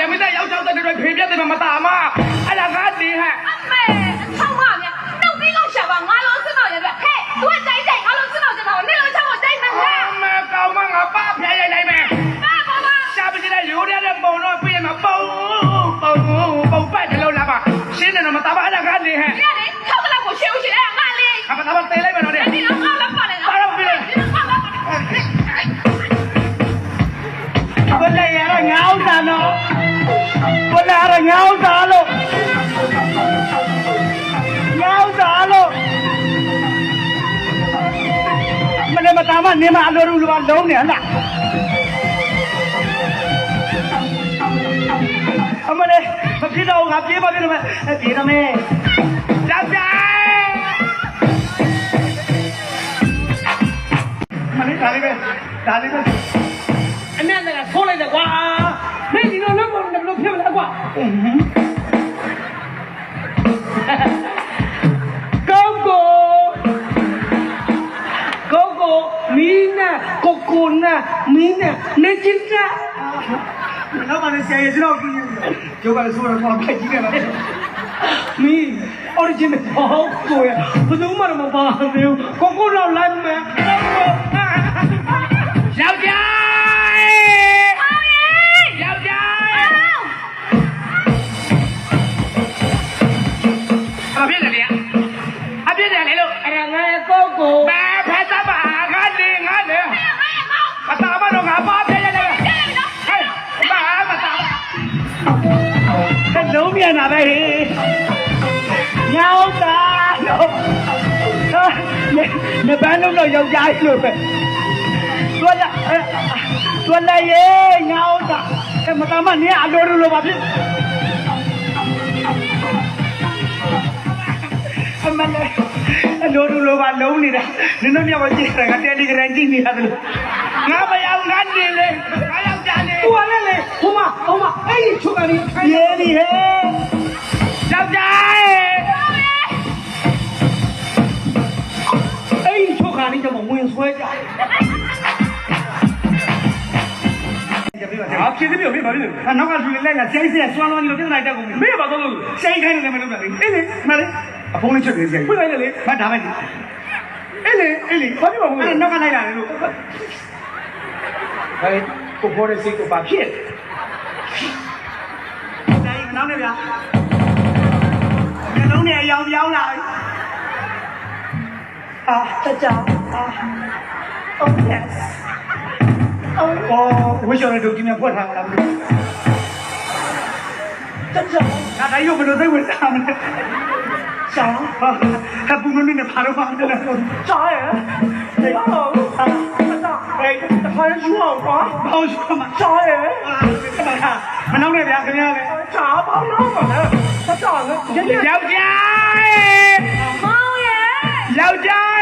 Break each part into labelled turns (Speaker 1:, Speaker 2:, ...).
Speaker 1: ရမတဲ့ရောက်ချောက်တဲ့တွေဖေပြတဲ့မတာမအဲ့ဒါကနေဟဲ့
Speaker 2: အမေဆောင်းပါဗျာနှုတ်ပြီးလို့ရှာပါငါလုံးစစ်တော့ရပြဟဲ့ तू ကတိုက်တိုက်ငါလုံးစစ်တော့ကျတော့နေလုံးချောင်းကိုတိုက်မယ်ဟဲ့
Speaker 1: အမေကောင်းမငါပါဖျက်ရိုက်လိုက်မယ်
Speaker 3: ဘယ်လဲရငါဥစ္စာလို့ငါဥစ္စာလို့မနေ့မတာမနေမအလိုလူပါလုံးနေဟလားအမလေးမဖြစ်တော့ငါပြေးပါပြေးတော့မယ်ပြေးတော့မယ်
Speaker 1: ယောက်ျား
Speaker 3: မလေးဒါလေးပဲဒါလေးပဲ
Speaker 4: အမြတ်ကဆိုးလိုက်တယ်ကွာ ဖြစ်မလားကွာကိုကိုကိုကိုမင်းနဲ့ကိုကိုနဲ့မင်းနဲ့နေချင်တာ
Speaker 3: နောက်မှလည်းဆရာကြီးကျွန်တော်ကြည့်ကျိုးကလည်းဆိုတော့တော့ခိုက်ကြည့်နေပါလေ
Speaker 4: မင်း original ဟောကိုရဘယ်သူမှမပါဘူးကိုကိုတော့လိုက်မယ်ကိုကို
Speaker 1: ယော မတော့ငါပါပြရလေဟဲ့ဘာမတာ
Speaker 3: ကလုံးပြန်တာပဲဟေးညောင်းတာလို့ဟာနေနေပန်းလုံးတော့ယောက်ျားကြီးလို့ပဲတွက်လာတွက်လာရေညောင်းတာအဲမတမနေအလိုလိုပါဖြစ်အမလေးအလိုလိုပါလုံးနေတာနင်တို့မြောက်ကြည့်တယ်ငါတယ်လီဂရမ်ကြည့်နေရတယ်လို့
Speaker 1: ငါမရောက်ငါနေလေငါယောက်ျားလေ
Speaker 4: ဟိုကလည်းလေဟိုမှာဟိုမှာအဲ့ဒီချုပ်ကနေခိုင်း
Speaker 3: ရေဒီဟဲ့
Speaker 1: ယောက်ျား
Speaker 4: အဲ့ဒီချုပ်ကနေကျမဝင်ဆွဲကြ
Speaker 1: ဟာဖြစ်တယ်ပြီဘာဖြစ်လဲ
Speaker 3: အနောက်ကလူလေးလိုက်လာဆိုင်ဆိုင်ဆွမ်းလွမ်းလို့ပြဿနာတက်ကုန်ပြီ
Speaker 1: မင်းဘာတော့လို့
Speaker 3: ဆိုင်ခိုင်းနေတယ်မလုပ်တာလေအေးလေမလေးအဖုံးလေးချက်နေဆိုင်
Speaker 1: ဖွင့်လိုက်လေ
Speaker 3: မဒါပဲလေအေးလေအေးလေ
Speaker 1: ဘာဖြစ်ပါဘူး
Speaker 3: အဲ့နောက်ကလိုက်လာတယ်လို့
Speaker 1: ဟဲ့ကိုပေါ်တဲ့စိတ်ကိုဘာဖြစ်
Speaker 3: ဆိုင်နောက်နေဗျာမျက်လုံးနဲ့အယောင်ပြောင်းလာအာတကြအာ oh yes အော်ဝှချော်တဲ့ဒုတိယဖွက်ထားလားမလို့
Speaker 4: တကြ
Speaker 3: ဒါတိုင်းရုပ်ဘယ်လိုသိဝင်စားမလဲရှာဟာဟပူနုနဲ့ဖာတော့မှမတယ်လို့
Speaker 4: ကြားရဟေးဟောအာတကြ
Speaker 3: ဟေး
Speaker 4: တခါရယူအောင်ကွာ
Speaker 3: ဘောင်းရှိမှာ
Speaker 4: ကြားရ
Speaker 3: မနောက်နဲ့ဗျာခင်ဗျားလေ
Speaker 4: ကြားပါတော့ပါလေတကြကရရ
Speaker 1: ယောက်ျား
Speaker 2: မောင်ရဲ့
Speaker 1: ယောက်ျား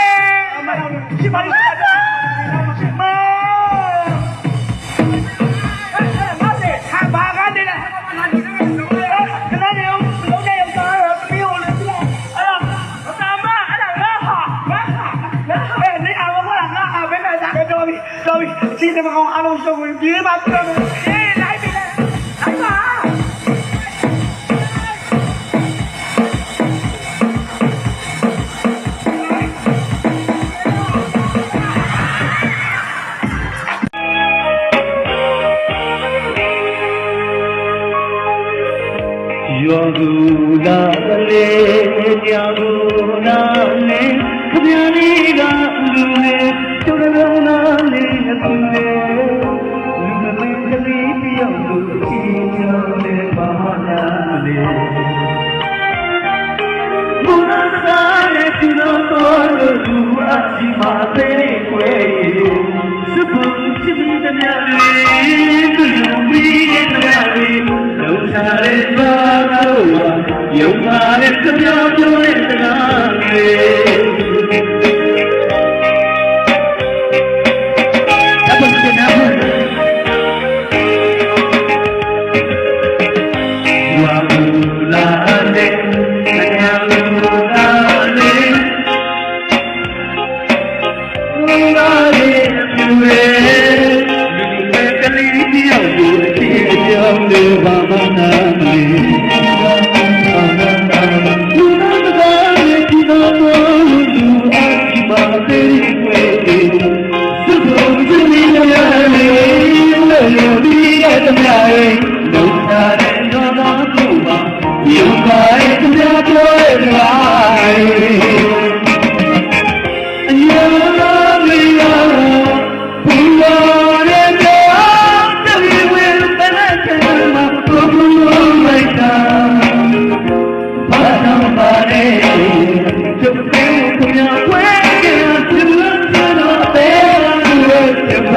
Speaker 3: မနောက်နဲ့ရှိပါလိမ့်မယ် တမကောင်အားလုံးရှုံးဝင်ပြေးပါပြတော့အေးလိုက်ပြီလေအဲ့ပါ
Speaker 5: ယောဂူလာလေယောဂူလာလေခမရလေးကလူလေ အစီမသေးွယ်စပူချစ်ပြီးတဲ့များလေးသူ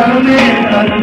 Speaker 5: i don't Amen.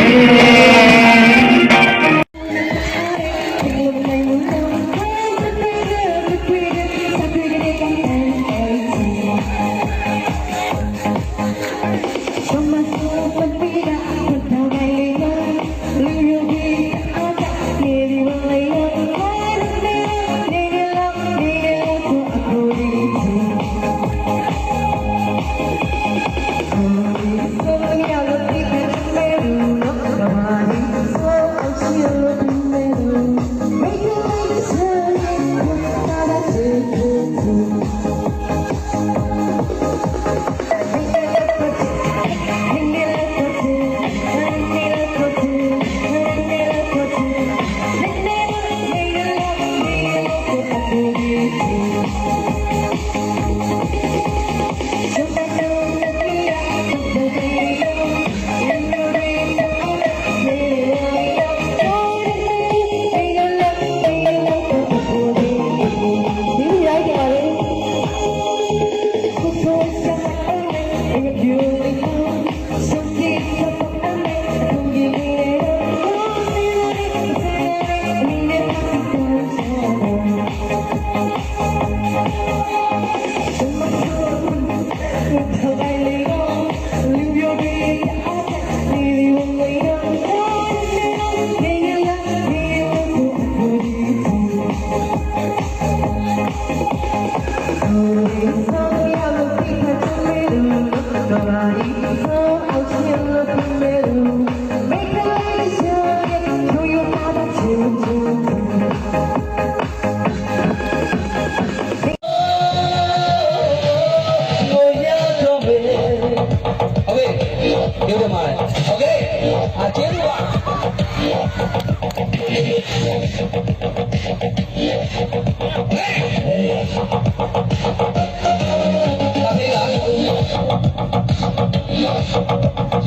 Speaker 5: thank you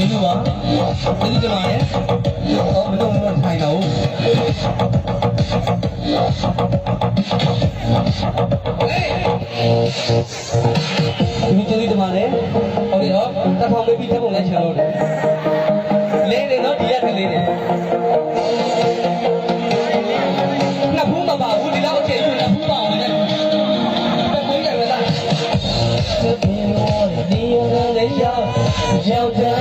Speaker 5: င်း
Speaker 6: တို့ပါမင်းတို့ပါလေဟောမင်းတို့မထိုင်တော့ဒီကျေး
Speaker 7: ဇူးတင်ပါတယ်။ဟုတ်တယ်နော်။တက်ဖောင်မေးပြီးတက်ဖို့လည်းချန်လို့တယ်။လဲနေနော်ဒီရက်ကလေးနဲ့။နှစ်ဖူးမပါဘူးဒီလောက်အချိန်ဆိုနှစ်ဖူးပါအောင်လည်း။ဘယ်ကိုကြိုက်မလား။ဒီလိုနေရတဲ့
Speaker 8: ရောက်ရောက်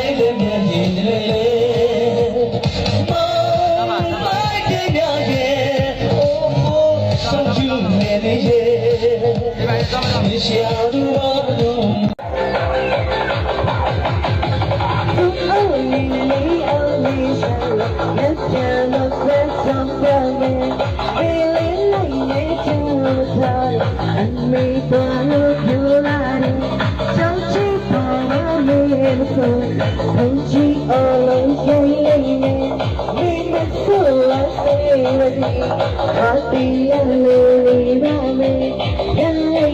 Speaker 8: ஆத்தியல்லே தெய்வமே என்னை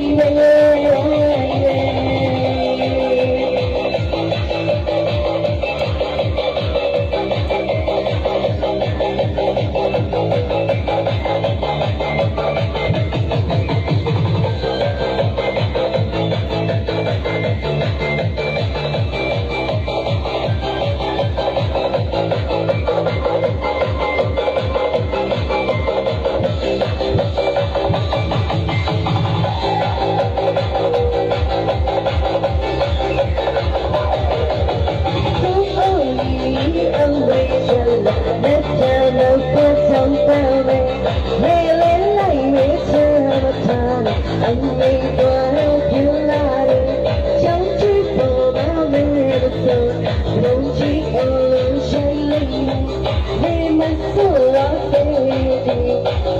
Speaker 8: anh ấy quá yêu là đời cháu chỉ bỏ bao mê bất để mắt sợ lo tê thì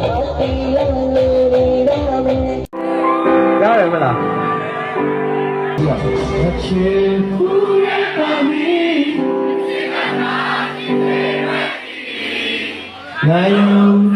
Speaker 8: có khi đi đó là mình à Ngày hôm